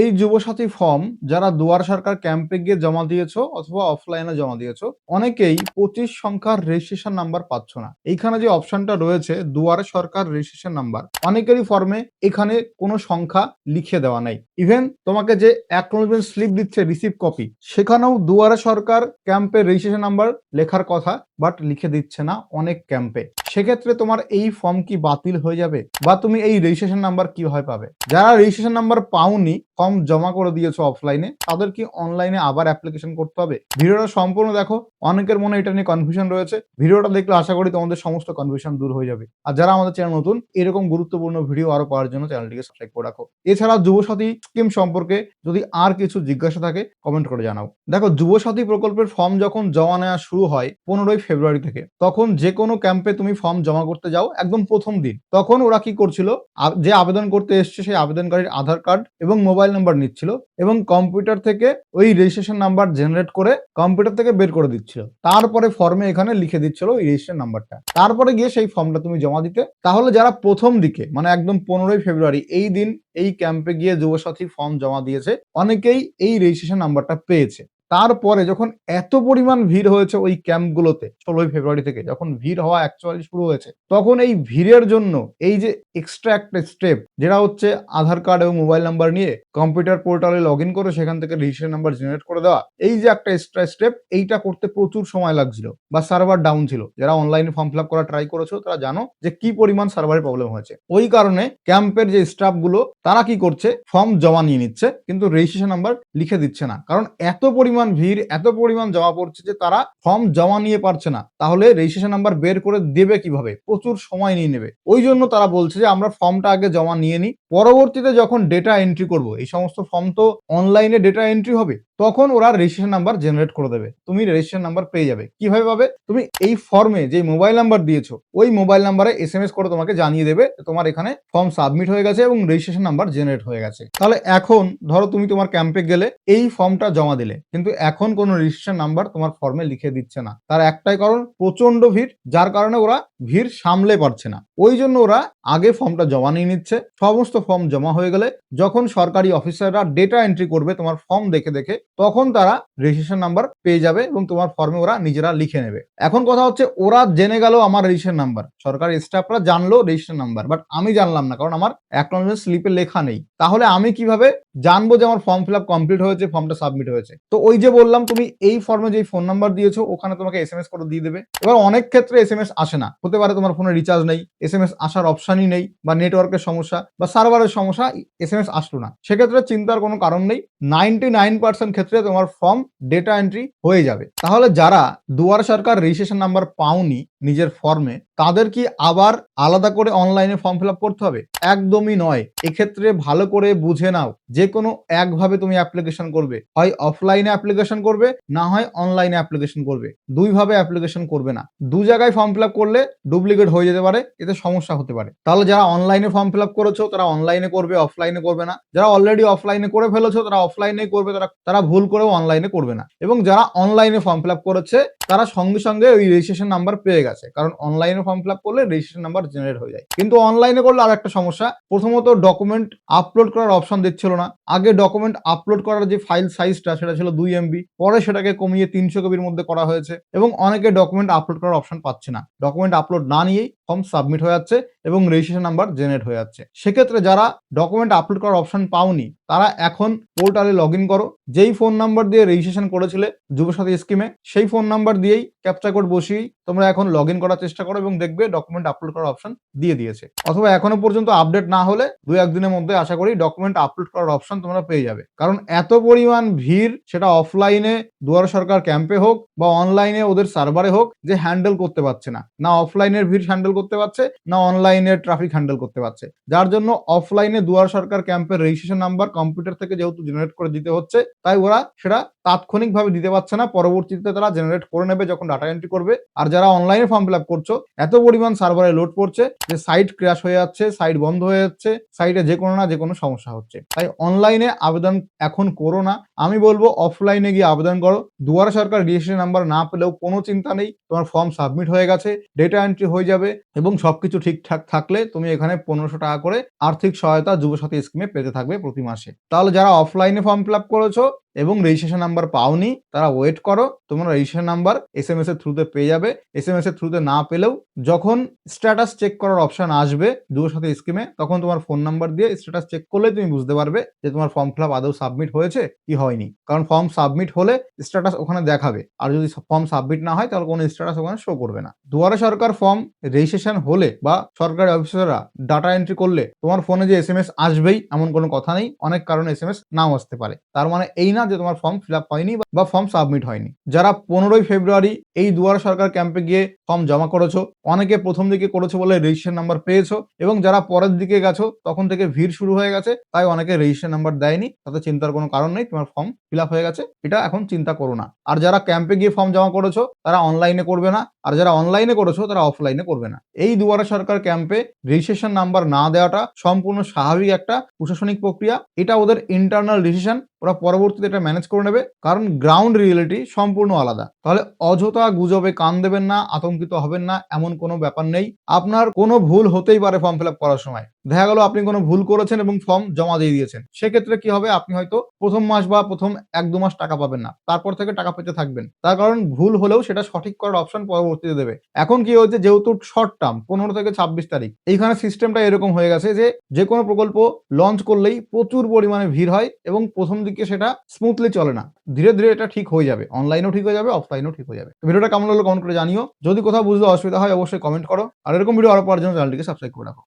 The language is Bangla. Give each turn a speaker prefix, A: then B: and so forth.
A: এই যুবসাথী ফর্ম যারা দুয়ার সরকার ক্যাম্পে গিয়ে জমা দিয়েছ অথবা অফলাইনে জমা দিয়েছ, অনেকেই পঁচিশ সংখ্যার রেজিস্ট্রেশন নাম্বার পাচ্ছ না। এইখানে যে অপশনটা রয়েছে, দুয়ার সরকার রেজিস্ট্রেশন নাম্বার অনেকেরই ফর্মে এখানে কোনো সংখ্যা লিখে দেওয়া নাই। ইভেন তোমাকে যে অ্যাকনোলজমেন্ট স্লিপ দিচ্ছে রিসিভ কপি সেখানেও দুয়ারে সরকার ক্যাম্পে রেজিস্ট্রেশন নাম্বার লেখার কথা বাট লিখে দিচ্ছে না অনেক ক্যাম্পে সেক্ষেত্রে তোমার এই ফর্ম কি বাতিল হয়ে যাবে? বা তুমি এই রেজিস্ট্রেশন নাম্বার কীভাবে পাবে? যারা রেজিস্ট্রেশন নাম্বার পাওনি ফর্ম জমা করে দিয়েছ অফলাইনে তাদের কি অনলাইনে আবার অ্যাপ্লিকেশন করতে হবে? ভিডিওটা সম্পূর্ণ দেখো, অনেকের মনে এটা নিয়ে কনফিউশন রয়েছে। ভিডিওটা দেখলে আশা করি তোমাদের সমস্ত কনফিউশন দূর হয়ে যাবে। আর যারা আমাদের চ্যানেল নতুন, এরকম গুরুত্বপূর্ণ ভিডিও আরও পাওয়ার জন্য চ্যানেলটিকে সাবস্ক্রাইব করে রাখো। এছাড়া যুবসাথী স্কিম সম্পর্কে যদি আর কিছু জিজ্ঞাসা থাকে কমেন্ট করে জানাও। দেখো, যুবসাথী প্রকল্পের ফর্ম যখন জমা নেওয়া শুরু হয়, পনেরোই ফেব্রুয়ারি থেকে। তখন যে কোনো ক্যাম্পে তুমি ফর্ম জমা করতে যাও, একদম প্রথম দিন। তখন ওরা কি করছিল যে আবেদন করতে এসছে সেই আবেদনকারীর আধার কার্ড এবং মোবাইল নাম্বার নিচ্ছিল এবং কম্পিউটার থেকে ওই রেজিস্ট্রেশন নাম্বার জেনারেট করে কম্পিউটার থেকে বের করে দিচ্ছিল। তারপরে ফর্মে এখানে লিখে দিচ্ছিল ওই রেজিস্ট্রেশন নাম্বারটা তারপরে গিয়ে সেই ফর্মটা তুমি জমা দিতে। তাহলে যারা প্রথম দিকে মানে একদম পনেরোই ফেব্রুয়ারি, এই দিন এই ক্যাম্পে গিয়ে যুবসাথী ফর্ম জমা দিয়েছে, অনেকেই এই রেজিস্ট্রেশন নাম্বারটা পেয়েছে। তারপরে যখন এত পরিমাণ ভিড় হয়েছে ওই ক্যাম্পগুলোতে, ষোলোই ফেব্রুয়ারি থেকে যখন ভিড় হওয়া অ্যাকচুয়ালি শুরু হয়েছে, তখন এই ভিড়ের জন্য এই যে এক্সট্রা একটা স্টেপ যেটা হচ্ছে আধার কার্ড এবং মোবাইল নাম্বার নিয়ে কম্পিউটার পোর্টালে লগ ইন করে সেখান থেকে রেজিস্ট্রেশন নাম্বার জেনারেট করে দেওয়া, এই যে একটা এক্সট্রা স্টেপ এইটা করতে প্রচুর সময় লাগছিল বা সার্ভার ডাউন ছিল। যারা অনলাইনে ফর্ম ফিল আপ করা ট্রাই করেছ, তারা জানো যে কি পরিমাণ সার্ভারের প্রবলেম হয়েছে। ওই কারণে ক্যাম্পের যে স্টাফগুলো, তারা কি করছে ফর্ম জমা নিয়ে নিচ্ছে, কিন্তু রেজিস্ট্রেশন নাম্বার লিখে দিচ্ছে না। কারণ এত পরিমাণ ভিড় এত পরিমাণ জমা পড়ছে যে তারা ফর্ম জমা নিয়ে পারছে না। তাহলে রেজিস্ট্রেশন নাম্বার বের করে দেবে কীভাবে? প্রচুর সময় নিয়ে নেবে। ওই জন্য তারা বলছে যে, আমরা ফর্মটা আগে জমা নিয়ে নিই। পরবর্তীতে যখন ডেটা এন্ট্রি করব, এই সমস্ত ফর্ম তো অনলাইনে ডেটা এন্ট্রি হবে। তখন ওরা রেজিস্ট্রেশন নাম্বার জেনারেট করে দেবে। তুমি রেজিস্ট্রেশন নাম্বার পেয়ে যাবে। কীভাবে পাবে? তুমি এই ফর্মে যে মোবাইল নাম্বার দিয়েছ, ওই মোবাইল নাম্বারে এস এম এস করে তোমাকে জানিয়ে দেবে তোমার এখানে ফর্ম সাবমিট হয়ে গেছে এবং রেজিস্ট্রেশন নাম্বার জেনারেট হয়ে গেছে। তাহলে এখন ধরো তুমি তোমার ক্যাম্পে গেলে এই ফর্মটা জমা দিলে, কিন্তু এখন কোনো রেজিস্ট্রেশন নাম্বার তোমার ফর্মে লিখে দিচ্ছে না। তার একটাই কারণ প্রচণ্ড ভিড়, যার কারণে ওরা ভিড় সামলে পারছে না। ওই জন্য ওরা আগে ফর্মটা জমা নিয়ে নিচ্ছে। সমস্ত ফর্ম জমা হয়ে গেলে যখন সরকারি অফিসাররা ডেটা এন্ট্রি করবে, তোমার ফর্ম দেখে দেখে তখন তারা রেজিস্ট্রেশন নাম্বার পেয়ে যাবে এবং তোমার ফর্মে ওরা নিজেরা লিখে নেবে। এখন কথা হচ্ছে, ওরা জেনে গেল আমার রেজিস্ট্রেশন নাম্বার সরকারি স্টাফরা জানলো রেজিস্ট্রেশন নাম্বার বাট আমি জানলাম না, কারণ আমার অ্যাকনোলজমেন্ট স্লিপে লেখা নেই। তাহলে আমি কীভাবে জানব যে আমার ফর্ম ফিল আপ কমপ্লিট হয়েছে ফর্মটা সাবমিট হয়েছে? তো ওই যে বললাম, তুমি এই ফর্মে যে ফোন নাম্বার দিয়েছ, ওখানে তোমাকে এস এম এস করে দিয়ে দেবে। এবার অনেক ক্ষেত্রে এস এম এস আসে না। হতে পারে তোমার ফোনে রিচার্জ নেই এস এম এস আসার অপশনই নেই, বা নেটওয়ার্কের সমস্যা, বা সার্ভারের সমস্যা এস এম এস আসলো না। সেক্ষেত্রে চিন্তার কোনো কারণ নেই। নাইনটি নাইন পার্সেন্ট ক্ষেত্রে তোমার ফর্ম ডেটা এন্ট্রি হয়ে যাবে। তাহলে যারা দুয়ার সরকার রেজিস্ট্রেশন নাম্বার পাওনি নিজের ফর্মে তাদের কি আবার আলাদা করে অনলাইনে ফর্ম ফিল করতে হবে? একদমই নয়। এক্ষেত্রে ভালো করে বুঝে নাও, যে কোনো একভাবে তুমি অ্যাপ্লিকেশন করবে। হয় অফলাইনে অ্যাপ্লিকেশন করবে, না হয় অনলাইনে অ্যাপ্লিকেশন করবে। দুইভাবে অ্যাপ্লিকেশন করবে না। দু জায়গায় ফর্ম ফিল করলে ডুপ্লিকেট হয়ে যেতে পারে, এতে সমস্যা হতে পারে। তাহলে যারা অনলাইনে ফর্ম ফিল করেছ, তারা অনলাইনে করবে অফলাইনে করবে না। যারা অলরেডি অফলাইনে করে ফেলেছো, তারা অফলাইনে করবে, তারা তারা ভুল করেও অনলাইনে করবে না। এবং যারা অনলাইনে ফর্ম ফিল করেছে তারা সঙ্গে সঙ্গে ওই রেজিস্ট্রেশন নাম্বার পেয়ে গেছে। কারণ অনলাইনে ফর্ম ফিল আপ করলে রেজিস্ট্রেশন নাম্বার জেনারেট হয়ে যায়। কিন্তু অনলাইনে করলে আর একটা সমস্যা, প্রথমত ডকুমেন্ট আপলোড করার অপশন দিচ্ছিল না। আগে ডকুমেন্ট আপলোড করার যে ফাইল সাইজটা সেটা ছিল দুই এমবি পরে সেটাকে কমিয়ে তিনশো কবির মধ্যে করা হয়েছে এবং অনেকে ডকুমেন্ট আপলোড করার অপশন পাচ্ছে না। ডকুমেন্ট আপলোড না নিয়েই ফর্ম সাবমিট হয়ে যাচ্ছে এবং রেজিস্ট্রেশন নাম্বার জেনারেট হয়ে যাচ্ছে। সেক্ষেত্রে যারা ডকুমেন্ট আপলোড করার অপশন পাওনি, তারা এখন পোর্টালে লগ করো। যেই ফোন নাম্বার দিয়ে রেজিস্ট্রেশন করেছিলে যুবসাথী স্কিমে সেই ফোন নাম্বার দিয়েই ক্যাপচা কোড বসিয়েই তোমরা এখন লগ করার চেষ্টা করো এবং দেখবে ডকুমেন্ট আপলোড করার অপশন দিয়ে দিয়েছে। অথবা এখনও পর্যন্ত আপডেট না হলে দু একদিনের মধ্যে আশা করি ডকুমেন্ট আপলোড করার অপশন তোমরা পেয়ে যাবে। কারণ এত পরিমাণ ভিড় সেটা অফলাইনে দুয়ার সরকার ক্যাম্পে হোক বা অনলাইনে ওদের সার্ভারে হোক যে হ্যান্ডেল করতে পারছে না। না অফলাইনের ভিড় হ্যান্ডেল করতে পারছে, না অনলাইনে ট্রাফিক হ্যান্ডেল করতে পারছে। যার জন্য অফলাইনে দুয়ার সরকার ক্যাম্পের রেজিস্ট্রেশন নাম্বার কম্পিউটার থেকে যেহেতু জেনারেট করে দিতে হচ্ছে, তাই ওরা সেটা তাৎক্ষণিকভাবে দিতে পারছে না। পরবর্তীতে তারা জেনারেট করে নেবে যখন ডাটা এন্ট্রি করবে। আর যারা অনলাইনে ফর্ম ফিল আপ করছ, এত পরিমাণ সার্ভারে লোড পড়ছে যে সাইট ক্র্যাশ হয়ে যাচ্ছে সাইট বন্ধ হয়ে যাচ্ছে সাইটে যে কোনো না যে কোনো সমস্যা হচ্ছে। তাই অনলাইনে আবেদন এখন করো না। আমি বলব অফলাইনে গিয়ে আবেদন করো। দুয়ারে সরকার রেজিস্ট্রেশন নাম্বার না পেলেও কোনো চিন্তা নেই। তোমার ফর্ম সাবমিট হয়ে গেছে ডেটা এন্ট্রি হয়ে যাবে এবং সবকিছু ঠিকঠাক থাকলে তুমি এখানে পনেরোশো টাকা করে আর্থিক সহায়তা যুবসাথী স্কিমে পেতে থাকবে প্রতি মাসে। তাহলে যারা অফলাইনে ফর্ম ফিল আপ করেছ এবং রেজিস্ট্রেশন নাম্বার পাওনি, তারা ওয়েট করো, তোমরা registration number S M S এর থ্রুতে পেয়ে যাবে। এস এম এস এর থ্রুতে না পেলেও যখন স্ট্যাটাস চেক করার অপশন আসবে দুটোর সাথে স্কিমে তখন তোমার ফোন নাম্বার দিয়ে স্ট্যাটাস চেক করলে তুমি বুঝতে পারবে যে তোমার ফর্ম ফিল আপ আদৌ সাবমিট হয়েছে কি হয়নি। কারণ ফর্ম সাবমিট হলে স্ট্যাটাস ওখানে দেখাবে। আর যদি ফর্ম সাবমিট না হয়, তাহলে কোনো স্ট্যাটাস ওখানে শো করবে না। দুয়ারে সরকার ফর্ম রেজিস্ট্রেশন হলে বা সরকারি অফিসাররা ডাটা এন্ট্রি করলে তোমার ফোনে যে এস এম এস আসবেই, এমন কোনো কথা নেই। অনেক কারণে এস এম এস নাও আসতে পারে। তার মানে এই না যে তোমার ফর্ম ফিল আপ হয়নি বা ফর্ম সাবমিট হয়নি। যারা পনেরোই ফেব্রুয়ারি এই দুয়ারে সরকার ক্যাম্পে গিয়ে ফর্ম জমা করেছ, অনেকে প্রথম দিকে করেছ বলে রেজিস্ট্রেশন নাম্বার পেয়েছ এবং যারা পরের দিকে গেছো, তখন থেকে ভিড় শুরু হয়ে গেছে, তাই অনেকে রেজিস্ট্রেশন নাম্বার দেয়নি। তাতে চিন্তার কোনো কারণ নেই, তোমার ফর্ম ফিল আপ হয়ে গেছে, এটা এখন চিন্তা করো না। আর যারা ক্যাম্পে গিয়ে ফর্ম জমা করেছ, তারা অনলাইনে করবে না। আর যারা অনলাইনে করেছ, তারা অফলাইনে করবে না। এই দুয়ারে সরকার ক্যাম্পে রেজিস্ট্রেশন নাম্বার না দেওয়াটা সম্পূর্ণ স্বাভাবিক একটা প্রশাসনিক প্রক্রিয়া। এটা ওদের ইন্টারনাল ডিসিশন ওরা পরবর্তীতে এটা ম্যানেজ করে নেবে। কারণ গ্রাউন্ড রিয়েলিটি সম্পূর্ণ আলাদা। তাহলে অযথা গুজবে কান দেবেন না, আতঙ্কিত হবেন না, এমন কোনো ব্যাপার নেই। আপনার কোনো ভুল হতেই পারে ফর্ম ফিল করার সময়। দেখা গেল আপনি কোনো ভুল করেছেন এবং ফর্ম জমা দিয়ে দিয়েছেন। সেক্ষেত্রে কি হবে? আপনি হয়তো প্রথম মাস বা প্রথম এক, দু মাস টাকা পাবেন না। তারপর থেকে টাকা পেতে থাকবেন। তার কারণ ভুল হলেও সেটা সঠিক করার অপশন পরবর্তীতে দেবে। এখন কি হয়েছে? যেহেতু শর্ট টার্ম পনেরো থেকে ছাব্বিশ তারিখ, এইখানে সিস্টেমটা এরকম হয়ে গেছে যে যে কোনো প্রকল্প লঞ্চ করলেই প্রচুর পরিমাণে ভিড় হয় এবং প্রথম দিকে সেটা স্মুথলি চলে না। ধীরে ধীরে এটা ঠিক হয়ে যাবে। অনলাইনেও ঠিক হয়ে যাবে অফলাইনেও ঠিক হয়ে যাবে। ভিডিওটা কেমন হলো কমেন্ট করে জানিও। যদি কোথাও বুঝতে অসুবিধা হয়, অবশ্যই কমেন্ট করো। আর এরকম ভিডিও আরও পাওয়ার জন্য চ্যানেলটিকে সাবস্ক্রাইব করে রাখো।